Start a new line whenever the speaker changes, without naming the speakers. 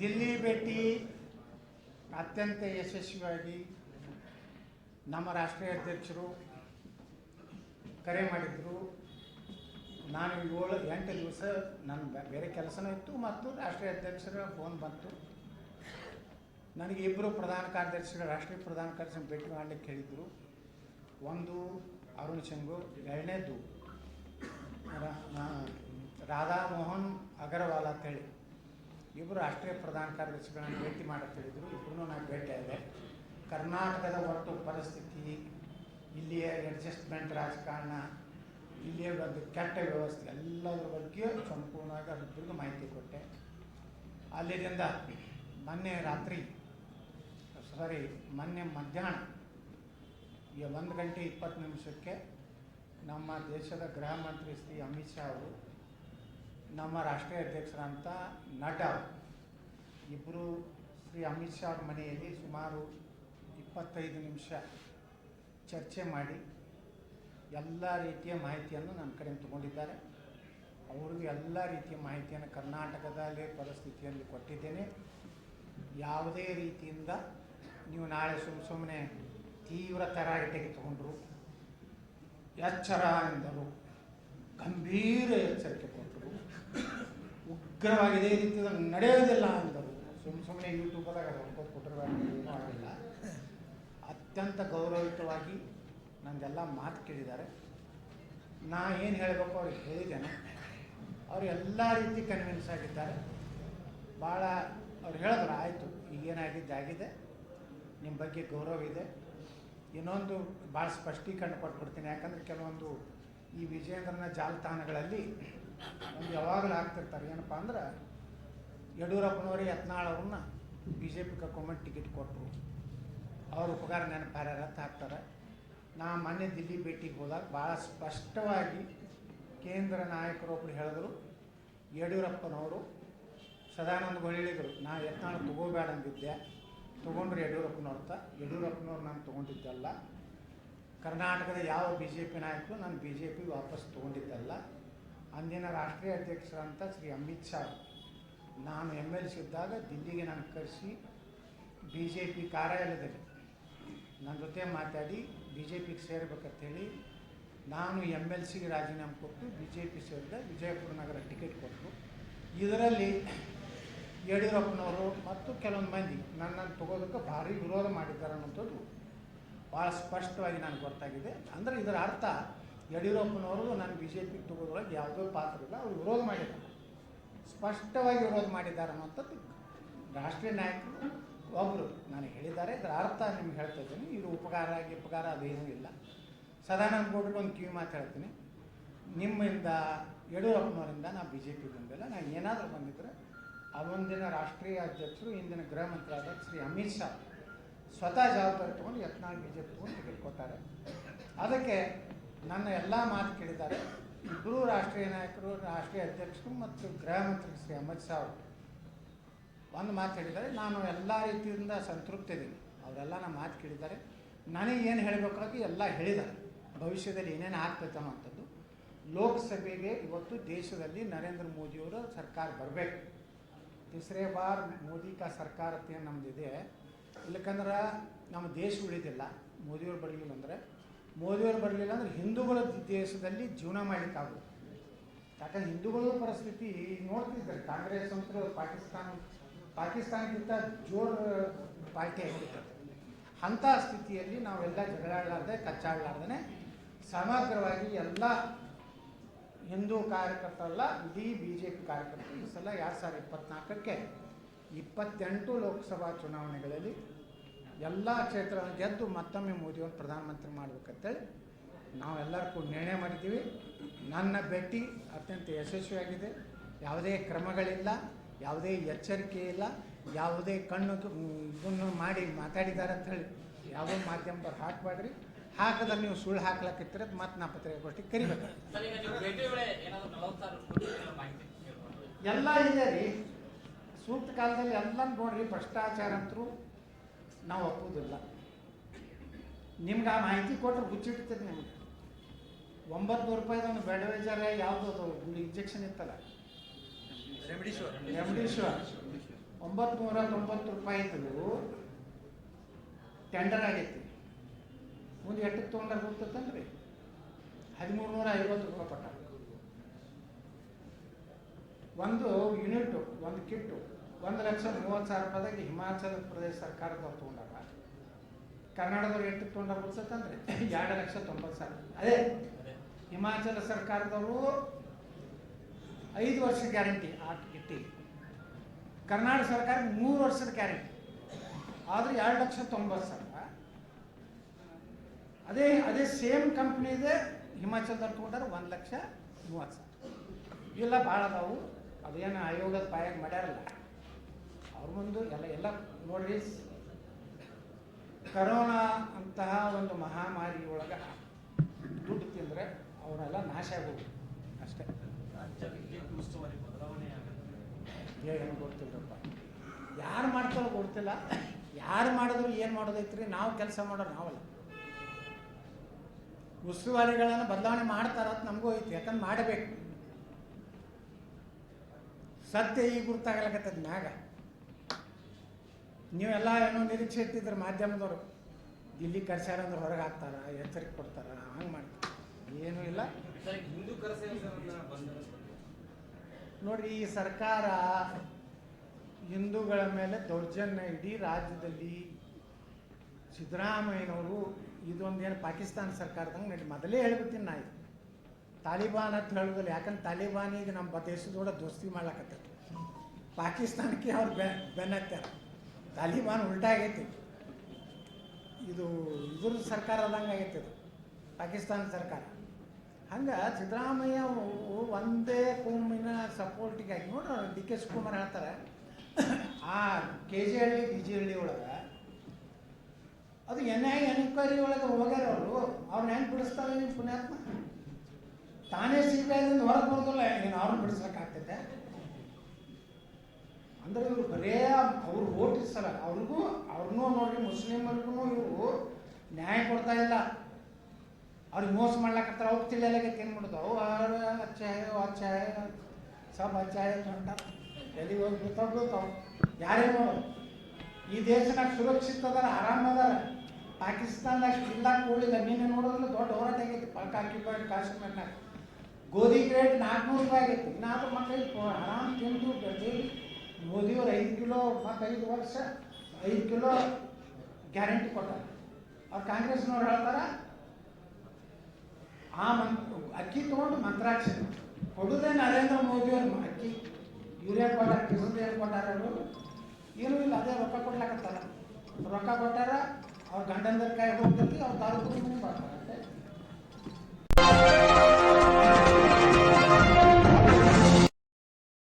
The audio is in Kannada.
ದಿಲ್ಲಿ ಭೇಟಿ ಅತ್ಯಂತ ಯಶಸ್ವಿಯಾಗಿ ನಮ್ಮ ರಾಷ್ಟ್ರೀಯ ಅಧ್ಯಕ್ಷರು ಕರೆ ಮಾಡಿದ್ರು. ನಾನು ಏಳು, ಎಂಟು ದಿವಸ ನನ್ನ ಬೇರೆ ಕೆಲಸನೂ ಇತ್ತು ಮತ್ತು ರಾಷ್ಟ್ರೀಯ ಅಧ್ಯಕ್ಷರ ಫೋನ್ ಬಂತು. ನನಗೆ ಇಬ್ಬರು ಪ್ರಧಾನ ಕಾರ್ಯದರ್ಶಿಗಳು, ರಾಷ್ಟ್ರೀಯ ಪ್ರಧಾನ ಕಾರ್ಯದರ್ಶಿ ಭೇಟಿ ಮಾಡಲಿಕ್ಕೆ ಹೇಳಿದರು. ಒಂದು ಅರುಣ್ ಸಿಂಗು ಎರಡನೇದು ರಾಧಾ ಮೋಹನ್ ಅಗರ್ವಾಲ್ ಅಂತೇಳಿ ಇಬ್ಬರು ರಾಷ್ಟ್ರೀಯ ಪ್ರಧಾನ ಕಾರ್ಯದರ್ಶಿಗಳನ್ನು ಭೇಟಿ ಮಾಡಕ್ಕೆ ಹೇಳಿದರು. ಇಬ್ಬರೂ ನಾನು ಭೇಟಿಯಾದೆ ಕರ್ನಾಟಕದ ಒಟ್ಟು ಪರಿಸ್ಥಿತಿ, ಇಲ್ಲಿಯ ಅಡ್ಜಸ್ಟ್ಮೆಂಟ್ ರಾಜಕಾರಣ, ಇಲ್ಲಿಯ ಒಂದು ಕೆಟ್ಟ ವ್ಯವಸ್ಥೆ, ಎಲ್ಲದರ ಬಗ್ಗೆ ಸಂಪೂರ್ಣವಾಗಿ ಅವರಿಬ್ಬರಿಗೂ ಮಾಹಿತಿ ಕೊಟ್ಟೆ. ಅಲ್ಲಿಂದ ಮೊನ್ನೆ ರಾತ್ರಿ ಸಾರಿ ಮೊನ್ನೆ ಮಧ್ಯಾಹ್ನ ಈಗ ಒಂದು ಗಂಟೆ ಇಪ್ಪತ್ತು ನಿಮಿಷಕ್ಕೆ ನಮ್ಮ ದೇಶದ ಗೃಹ ಮಂತ್ರಿ ಶ್ರೀ ಅಮಿತ್ ಶಾ ಅವರು ನಮ್ಮ ರಾಷ್ಟ್ರೀಯ ಅಧ್ಯಕ್ಷರಂತ ನಟ ಇಬ್ಬರು ಶ್ರೀ ಅಮಿತ್ ಶಾ ಅವ್ರ ಮನೆಯಲ್ಲಿ ಸುಮಾರು ಇಪ್ಪತ್ತೈದು ನಿಮಿಷ ಚರ್ಚೆ ಮಾಡಿ ಎಲ್ಲ ರೀತಿಯ ಮಾಹಿತಿಯನ್ನು ನನ್ನ ಕಡೆಯಿಂದ ತಗೊಂಡಿದ್ದಾರೆ. ಅವ್ರಿಗೂ ಎಲ್ಲ ರೀತಿಯ ಮಾಹಿತಿಯನ್ನು ಕರ್ನಾಟಕದಲ್ಲೇ ಪರಿಸ್ಥಿತಿಯಲ್ಲಿ ಕೊಟ್ಟಿದ್ದೇನೆ. ಯಾವುದೇ ರೀತಿಯಿಂದ ನೀವು ನಾಳೆ ಸುಮ್ಮ ಸುಮ್ಮನೆ ತೀವ್ರ ತರಾಟೆಗೆ ತಗೊಂಡ್ರು, ಎಚ್ಚರ ಎಂದರು, ಗಂಭೀರ ಎಚ್ಚರಿಕೆ ಕೊಟ್ಟರು ಉಗ್ರವಾಗಿ ಈ ರೀತಿ ನಡೆಯೋದಿಲ್ಲ ಅಂದರು. ಸುಮ್ಮ ಸುಮ್ಮನೆ ಯೂಟ್ಯೂಬದಾಗ ಹೊಡ್ಕೋದು ಕೊಟ್ಟರೆ ಏನೂ ಅತ್ಯಂತ ಗೌರವಯುತವಾಗಿ ನಂದೆಲ್ಲ ಮಾತು ಕೇಳಿದ್ದಾರೆ. ನಾ ಏನು ಹೇಳಬೇಕು ಅವ್ರಿಗೆ ಹೇಳಿದ್ದೇನೆ. ಅವರು ಎಲ್ಲ ರೀತಿ ಕನ್ವಿನ್ಸ್ ಆಗಿದ್ದಾರೆ. ಭಾಳ ಅವ್ರು ಹೇಳಿದ್ರು, ಆಯಿತು ಈಗೇನಾಗಿದ್ದು ಆಗಿದೆ. ನಿಮ್ಮ ಬಗ್ಗೆ ಗೌರವ ಇದೆ. ಇನ್ನೊಂದು ಭಾಳ ಸ್ಪಷ್ಟೀಕರಣ ಕೊಟ್ಬಿಡ್ತೀನಿ. ಯಾಕಂದ್ರೆ ಕೆಲವೊಂದು ಈ ವಿಜಯೇಂದ್ರನ ಜಾಲತಾಣಗಳಲ್ಲಿ ಒಂದು ಯಾವಾಗಲೂ ಹಾಕ್ತಿರ್ತಾರೆ ಏನಪ್ಪ ಅಂದ್ರೆ ಯಡಿಯೂರಪ್ಪನವರೇ ಯತ್ನಾಳ್ ಅವ್ರನ್ನ ಬಿ ಜೆ ಪಿ ಕರ್ಕೊಂಬಂದು ಟಿಕೆಟ್ ಕೊಟ್ಟರು ಅವ್ರ ಉಪಕಾರ ನೆನಪಾರ ಅಂತ ಹಾಕ್ತಾರೆ ನಾ ಮೊನ್ನೆ ದಿಲ್ಲಿ ಭೇಟಿಗೆ ಹೋದಾಗ ಭಾಳ ಸ್ಪಷ್ಟವಾಗಿ ಕೇಂದ್ರ ನಾಯಕರೊಬ್ಬರು ಹೇಳಿದ್ರು. ಯಡಿಯೂರಪ್ಪನವರು ಸದಾನಂದ ಹೇಳಿದರು, ನಾ ಯತ್ನಾಳ್ ತಗೋಬೇಡ ಅಂದಿದ್ದೆ. ತೊಗೊಂಡ್ರು ಯಡಿಯೂರಪ್ಪನವ್ರ ಯಡಿಯೂರಪ್ಪನವ್ರು ನಾನು ತೊಗೊಂಡಿದ್ದಲ್ಲ ಕರ್ನಾಟಕದ ಯಾವ ಬಿ ಜೆ ಪಿ ನಾಯಕರು ನಾನು ಬಿ ಜೆ ಪಿ ವಾಪಸ್ ತೊಗೊಂಡಿದ್ದಲ್ಲ ಅಂದಿನ ರಾಷ್ಟ್ರೀಯ ಅಧ್ಯಕ್ಷರಂತ ಶ್ರೀ ಅಮಿತ್ ಶಾ ನಾನು ಎಂ ಎಲ್ ಸಿ ಇದ್ದಾಗ ದಿಲ್ಲಿಗೆ ನಾನು ಕರೆಸಿ ಬಿ ಜೆ ಪಿ ಕಾರ್ಯಾಲಯದಲ್ಲಿ ನನ್ನ ಜೊತೆ ಮಾತಾಡಿ ಬಿ ಜೆ ಪಿಗೆ ಸೇರ್ಬೇಕಂತೇಳಿ ನಾನು ಎಂ ಎಲ್ ಸಿಗೆ ರಾಜೀನಾಮೆ ಕೊಟ್ಟು ಬಿ ಜೆ ಪಿ ಸೇರಿದ ವಿಜಯಪುರ ನಗರ ಟಿಕೆಟ್ ಕೊಟ್ಟರು. ಇದರಲ್ಲಿ ಯಡಿಯೂರಪ್ಪನವರು ಮತ್ತು ಕೆಲವೊಂದು ಮಂದಿ ನನ್ನನ್ನು ತಗೋದಕ್ಕೆ ಭಾರಿ ವಿರೋಧ ಮಾಡಿದ್ದಾರೆ ಅನ್ನೋಂಥದ್ದು ಭಾಳ ಸ್ಪಷ್ಟವಾಗಿ ನನಗೆ ಗೊತ್ತಾಗಿದೆ. ಅಂದರೆ ಇದರ ಅರ್ಥ ಯಡಿಯೂರಪ್ಪನವರು ನಾನು ಬಿ ಜೆ ಪಿ ತಗೋದ್ರೊಳಗೆ ಯಾವುದೋ ಪಾತ್ರ ಇಲ್ಲ ಅವರು ವಿರೋಧ ಮಾಡಿದ್ದಾರೆ. ಸ್ಪಷ್ಟವಾಗಿ ವಿರೋಧ ಮಾಡಿದ್ದಾರೆ ಅನ್ನೋಂಥದ್ದು ರಾಷ್ಟ್ರೀಯ ನಾಯಕರು ಒಬ್ಬರು ನಾನು ಹೇಳಿದ್ದಾರೆ. ಇದರ ಅರ್ಥ ನಿಮ್ಗೆ ಹೇಳ್ತಾ ಇದ್ದೀನಿ. ಇದು ಉಪಕಾರ ಉಪಕಾರ ಅದೇನೂ ಇಲ್ಲ. ಸದಾನಂದ ಗೌಡ್ರಿಗೆ ಒಂದು ಕಿವಿ ಮಾತು ಹೇಳ್ತೀನಿ. ನಿಮ್ಮಿಂದ ಯಡಿಯೂರಪ್ಪನವರಿಂದ ನಾನು ಬಿ ಜೆ ಪಿ ಬಂದಿಲ್ಲ. ನಾನು ಏನಾದರೂ ಬಂದಿದ್ದರೆ ಅವೊಂದಿನ ರಾಷ್ಟ್ರೀಯ ಅಧ್ಯಕ್ಷರು ಇಂದಿನ ಗೃಹ ಮಂತ್ರಿ ಆದ ಶ್ರೀ ಅಮಿತ್ ಶಾ, ಸ್ವತಃ ಜವಾಬ್ದಾರಿ ತೊಗೊಂಡು ಯತ್ನಾಳ್ ಬಿ ಜೆ ಪಿ ತೊಗೊಂಡು ತೆಗೆದುಕೊತಾರೆ ಅದಕ್ಕೆ ನನ್ನ ಎಲ್ಲ ಮಾತು ಕೇಳಿದ್ದಾರೆ. ಇಬ್ಬರು ರಾಷ್ಟ್ರೀಯ ನಾಯಕರು, ರಾಷ್ಟ್ರೀಯ ಅಧ್ಯಕ್ಷರು ಮತ್ತು ಗೃಹ ಮಂತ್ರಿ ಶ್ರೀ ಅಮಿತ್ ಶಾ ಅವರು. ಒಂದು ಮಾತು ಹೇಳಿದ್ದಾರೆ. ನಾನು ಎಲ್ಲ ರೀತಿಯಿಂದ ಸಂತೃಪ್ತ ಇದ್ದೀನಿ ಅವರೆಲ್ಲ ನಮ್ಮ ಮಾತು ಕೇಳಿದ್ದಾರೆ. ನನಗೆ ಏನು ಹೇಳಬೇಕಾಗಿ ಎಲ್ಲ ಹೇಳಿದ್ದಾರೆ. ಭವಿಷ್ಯದಲ್ಲಿ ಏನೇನು ಆಗ್ತೈತೆ ಅನ್ನೋಂಥದ್ದು ಲೋಕಸಭೆಗೆ ಇವತ್ತು ದೇಶದಲ್ಲಿ ನರೇಂದ್ರ ಮೋದಿಯವರು ಸರ್ಕಾರ ಬರಬೇಕು. ತಿಸ್ರೇ ಬಾರ್ ಮೋದಿ ಕಾ ಸರ್ಕಾರ ಅಂತ ಏನು ನಮ್ಮದಿದೆ ಇಲ್ಲಕಂದ್ರೆ ನಮ್ಮ ದೇಶ ಉಳಿದಿಲ್ಲ. ಮೋದಿಯವ್ರು ಬರಲಿಲ್ಲ ಅಂದರೆ ಮೋದಿಯವ್ರು ಬರಲಿಲ್ಲ ಅಂದ್ರೆ ಹಿಂದೂಗಳ ದೇಶದಲ್ಲಿ ಜೀವನ ಮಾಡಲಿಕ್ಕಾಗುತ್ತೆ ಯಾಕಂದ್ರೆ ಹಿಂದೂಗಳ ಪರಿಸ್ಥಿತಿ ನೋಡ್ತಿದ್ದಾರೆ. ಕಾಂಗ್ರೆಸ್ ಅಂತೂ ಪಾಕಿಸ್ತಾನ, ಪಾಕಿಸ್ತಾನಕ್ಕಿಂತ ಜೋರ್ ಪಾರ್ಟಿ ಆಗಿಬಿಟ್ಟಿದೆ. ಅಂಥ ಸ್ಥಿತಿಯಲ್ಲಿ ನಾವೆಲ್ಲ ಜಗಳಾಡಲಾರ್ದೆ ಕಚ್ಚಾಡಲಾರ್ದೇ ಸಮಗ್ರವಾಗಿ ಎಲ್ಲ ಹಿಂದೂ ಕಾರ್ಯಕರ್ತರಲ್ಲ, ಇಡೀ ಬಿ ಜೆ ಪಿ ಕಾರ್ಯಕರ್ತರು, ಈ ಸಲ ಎರಡು ಸಾವಿರದ ಇಪ್ಪತ್ತ್ನಾಲ್ಕಕ್ಕೆ ಇಪ್ಪತ್ತೆಂಟು ಲೋಕಸಭಾ ಚುನಾವಣೆಗಳಲ್ಲಿ ಎಲ್ಲ ಕ್ಷೇತ್ರ ಗೆದ್ದು ಮತ್ತೊಮ್ಮೆ ಮೋದಿಯವರು ಪ್ರಧಾನಮಂತ್ರಿ ಮಾಡಬೇಕಂತೇಳಿ ನಾವೆಲ್ಲರೂ ಕೂಡ ನಿರ್ಣಯ ಮಾಡಿದ್ದೀವಿ. ನನ್ನ ಭೇಟಿ ಅತ್ಯಂತ ಯಶಸ್ವಿಯಾಗಿದೆ. ಯಾವುದೇ ಕ್ರಮಗಳಿಲ್ಲ ಯಾವುದೇ ಎಚ್ಚರಿಕೆ ಇಲ್ಲ ಯಾವುದೇ ಕಣ್ಣು ಇದನ್ನು ಮಾಡಿ ಮಾತಾಡಿದ್ದಾರೆ ಅಂತ ಹೇಳಿ ಯಾವುದೋ ಮಾಧ್ಯಮದವ್ರು ಹಾಕಬೇಡ್ರಿ. ಹಾಕದ ನೀವು ಸುಳ್ಳು ಹಾಕ್ಲಕ್ಕಿದ್ರೆ ಮತ್ತೆ ನಾ ಪತ್ರಿಕಾಗೋಷ್ಠಿ ಕರಿಬೇಕು. ಎಲ್ಲ ಇದೆ ರೀ. ಸೂಕ್ತ ಕಾಲದಲ್ಲಿ ಎಲ್ಲ ನೋಡ್ರಿ ಭ್ರಷ್ಟಾಚಾರ ಅಂತರೂ ನಾವು ಒಪ್ಪುವುದಿಲ್ಲ ನಿಮ್ಗೆ ಆ ಮಾಹಿತಿ ಕೊಟ್ಟರೆ ಗುಚ್ಚಿಡ್ತೀರಿ ನಿಮ್ಗೆ. ಒಂಬತ್ತು ನೂರು ರೂಪಾಯಿದೊಂದು ಬೆಡವೇಜಾರ ಯಾವುದು ಅದು? ಇಂಜೆಕ್ಷನ್ ಇತ್ತಲ್ಲ? ರೆಮಿಡಿಶ್ವರ್. ಒಂಬತ್ತು ನೂರ ತೊಂಬತ್ತು ರೂಪಾಯಿದು ಟೆಂಡರ್ ಆಗೈತಿ ಮುಂದೆ ಎಟ್ಟಕ್ಕೆ ತೊಗೊಂಡಾಗ ಗೊತ್ತಂದ್ರಿ ಹದಿಮೂರು ನೂರ ಐವತ್ತು ರೂಪಾಯಿ ಪಟ್ಟ. ಒಂದು ಯೂನಿಟು ಒಂದು ಕಿಟ್ಟು ಒಂದು ಲಕ್ಷ ಮೂವತ್ತು ಸಾವಿರ ರೂಪಾಯಿದಾಗ ಹಿಮಾಚಲ ಪ್ರದೇಶ ಸರ್ಕಾರದವ್ರು ತೊಗೊಂಡಾರ. ಕರ್ನಾಟಕದವ್ರು ಎಷ್ಟು ತೊಗೊಂಡಾರ ಗೊತ್ತೈತಂದ್ರೆ ಎರಡು ಲಕ್ಷ ತೊಂಬತ್ತು ಸಾವಿರ. ಅದೇ ಹಿಮಾಚಲ ಸರ್ಕಾರದವರು ಐದು ವರ್ಷ ಗ್ಯಾರಂಟಿ ಕಿಟ್ಟಿಗೆ ಕರ್ನಾಟಕ ಸರ್ಕಾರ ಮೂರು ವರ್ಷದ ಗ್ಯಾರಂಟಿ. ಆದ್ರೆ ಎರಡು ಲಕ್ಷ ತೊಂಬತ್ತು ಸಾವಿರ. ಅದೇ ಅದೇ ಸೇಮ್ ಕಂಪ್ನಿದೆ ಹಿಮಾಚಲದವ್ರು ತೊಗೊಂಡಾರ ಒಂದು ಲಕ್ಷ ಮೂವತ್ತು ಸಾವಿರ. ಇವೆಲ್ಲ ಭಾಳ ಅದಾವು. ಅದೇನು ಆಯೋಗದ ಬಾಯಾಗ ಮಾಡ್ಯಾರಲ್ಲ. ಅವ್ರ ಮುಂದೆ ಎಲ್ಲ ಎಲ್ಲ ನೋಡ್ರಿ. ಕರೋನಾ ಅಂತಹ ಒಂದು ಮಹಾಮಾರಿ ಒಳಗೆ ದುಡ್ಡು ತಿಂದರೆ ಅವರೆಲ್ಲ ನಾಶ ಆಗೋದು. ಅಷ್ಟೇ. ಏನು ಗೊತ್ತಿಲ್ಲಪ್ಪ. ಯಾರು ಮಾಡ್ತಾರೋ ಗೊತ್ತಿಲ್ಲ. ಯಾರು ಮಾಡಿದ್ರು ಏನು ಮಾಡೋದೈತ್ರಿ? ನಾವು ಕೆಲಸ ಮಾಡೋರು ನಾವಲ್ಲ. ಉಸ್ತುವಾರಿಗಳನ್ನು ಬದಲಾವಣೆ ಮಾಡ್ತಾರ ಅಂತ ನಮಗೂ ಐತಿ. ಯಾಕಂದ್ರೆ ಮಾಡಬೇಕು. ಸತ್ಯ ಈಗ ಗುರುತಾಗಲಕತ್ತದ ಮ್ಯಾಗ. ನೀವೆಲ್ಲ ಏನೋ ನಿರೀಕ್ಷೆ ಇಟ್ಟಿದ್ರೆ ಮಾಧ್ಯಮದವರು. ಇಲ್ಲಿ ಕರ್ಸ್ಯಾರ ಅಂದ್ರೆ ಹೊರಗೆ ಹಾಕ್ತಾರ, ಎಚ್ಚರಿಕೆ ಕೊಡ್ತಾರ, ಹಂಗೆ ಮಾಡ್ತಾರೆ. ಏನೂ ಇಲ್ಲ. ನೋಡ್ರಿ, ಈ ಸರ್ಕಾರ ಹಿಂದೂಗಳ ಮೇಲೆ ದೌರ್ಜನ್ಯ ಇಡೀ ರಾಜ್ಯದಲ್ಲಿ ಸಿದ್ದರಾಮಯ್ಯನವರು ಇದೊಂದೇನು ಪಾಕಿಸ್ತಾನ ಸರ್ಕಾರದಂಗೆ ನಡಿ ಮೊದಲೇ ಹೇಳ್ಬಿಡ್ತೀನಿ ನಾ ಇದು. ತಾಲಿಬಾನ್ ಅಂತ ಹೇಳೋದಿಲ್ಲ, ಯಾಕಂದ್ರೆ ತಾಲಿಬಾನಿಗೆ ನಮ್ಮ ದೇಶದೊಳ ದೋಸ್ತಿ ಮಾಡ್ಲಕತ್ತೈತಿ. ಪಾಕಿಸ್ತಾನಕ್ಕೆ ಅವ್ರು ಬೆನ್ನತ್ತಾರ ತಾಲಿಬಾನ್ ಉಲ್ಟಾ ಆಗೈತಿ. ಇದು ಇದ್ರ ಸರ್ಕಾರ ಆದಂಗೆ ಆಗೈತಿ ಅದು. ಪಾಕಿಸ್ತಾನ ಸರ್ಕಾರ. ಹಂಗೆ ಸಿದ್ದರಾಮಯ್ಯ ಒಂದೇ ಕೋಮಿನ ಸಪೋರ್ಟಿಗಾಗಿ ನೋಡ್ರಿ ಡಿ ಕೆ ಶಿವಕುಮಾರ್ ಹೇಳ್ತಾರೆ. ಆ K G Halli, D J Halli ಒಳಗೆ ಅದು ಎನ್ ಐ ಎನ್ಕ್ವೈರಿ ಒಳಗೆ ಹೋಗ್ಯಾರ ಅವರು. ಅವ್ರನ್ನ ಹೆಂಗೆ ಬಿಡಿಸ್ತಾರೆ ನಿಮ್ಮ ಪುಣ್ಯಾತ್ಮ? ತಾನೇ ಸಿ ಬಿ ಐದಿಂದ ಹೊರಗೆ ಬರೋದಿಲ್ಲ, ಏನು ಅವ್ರನ್ನ ಬಿಡಿಸ್ಲಿಕ್ಕಾಗ್ತೈತೆ ಅಂದ್ರೆ ಇವರು ಬರೇ ಅವ್ರು ಓಟ್ ಸಲ ಅವ್ರಿಗೂ, ಅವ್ರನ್ನೂ ನೋಡ್ರಿ, ಮುಸ್ಲಿಮರಿಗೂ ಇವರು ನ್ಯಾಯ ಕೊಡ್ತಾ ಇಲ್ಲ. ಅವ್ರಿಗೆ ಮೋಸ ಮಾಡ್ಲಾಕತ್ತಾರ, ಅವ್ರು ತಿಳಿಯಲಾಗೈತೆ ಏನು ಮಾಡೋದು? ಅವು ಅವ್ರು ಅಚ್ಚ ಅಚ್ಚ ಸಬ್ ಅಚ್ಚ ಹೊಂಟಾರ. ಎಲ್ಲಿಗೆ ಹೋಗಿ ಬೀಳ್ತಾವ. ಯಾರೇ ಈ ದೇಶನಾಗ ಸುರಕ್ಷಿತ ಅದಾರ ಆರಾಮ ಅದಾರ ಪಾಕಿಸ್ತಾನದಾಗ ಇಲ್ಲ ಕೂಡಿಲ್ಲ ನೀನು ನೋಡಿದ್ರೆ ದೊಡ್ಡ ಹೋರಾಟ ಆಗೈತಿ. ಆಕ್ಯುಪೈಡ್ ಕಾಶ್ಮೀರ್ನಾಗ. ಗೋಧಿ ರೇಟ್ ನಾಲ್ಕುನೂರು ರೂಪಾಯಿ ಆಗೈತಿ. ಇನ್ನಾದ್ರೂ ಮಕ್ಕಳಿಗೆ ಆರಾಮ್ ತಿಂದು ಬೆಳೆದಿ ಮೋದಿಯವರು ಐದು ಕಿಲೋ, ಮತ್ತು ಐದು ವರ್ಷ, ಐದು ಕಿಲೋ ಗ್ಯಾರಂಟಿ ಕೊಟ್ಟಾರೆ. ಅವ್ರು ಕಾಂಗ್ರೆಸ್ನವ್ರು ಹೇಳ್ತಾರ, ಆ ಮಂತ್ ಅಕ್ಕಿ ತೊಗೊಂಡು ಮಂತ್ರಾಕ್ಷಿ ಕೊಡುದೇ ನರೇಂದ್ರ ಮೋದಿಯವ್ರು ಅಕ್ಕಿ. ಯೂರಿಯಾ ಕೊಟ್ಟಾರ ಕಿಸಂದು ಏನು ಕೊಟ್ಟಾರ ಅವರು. ಏನೂ ಇಲ್ಲ, ಅದೇ ರೊಕ್ಕ ಕೊಡ್ಲಾಕತ್ತಾರ. ರೊಕ್ಕ ಕೊಟ್ಟಾರ, ಅವ್ರ ಗಂಡಂದ್ರ ಕೈ ಹೋಗ್ತೈತಿ ಅವ್ರು ತಾಲೂಕು ಕೊಡ್ತಾರೆ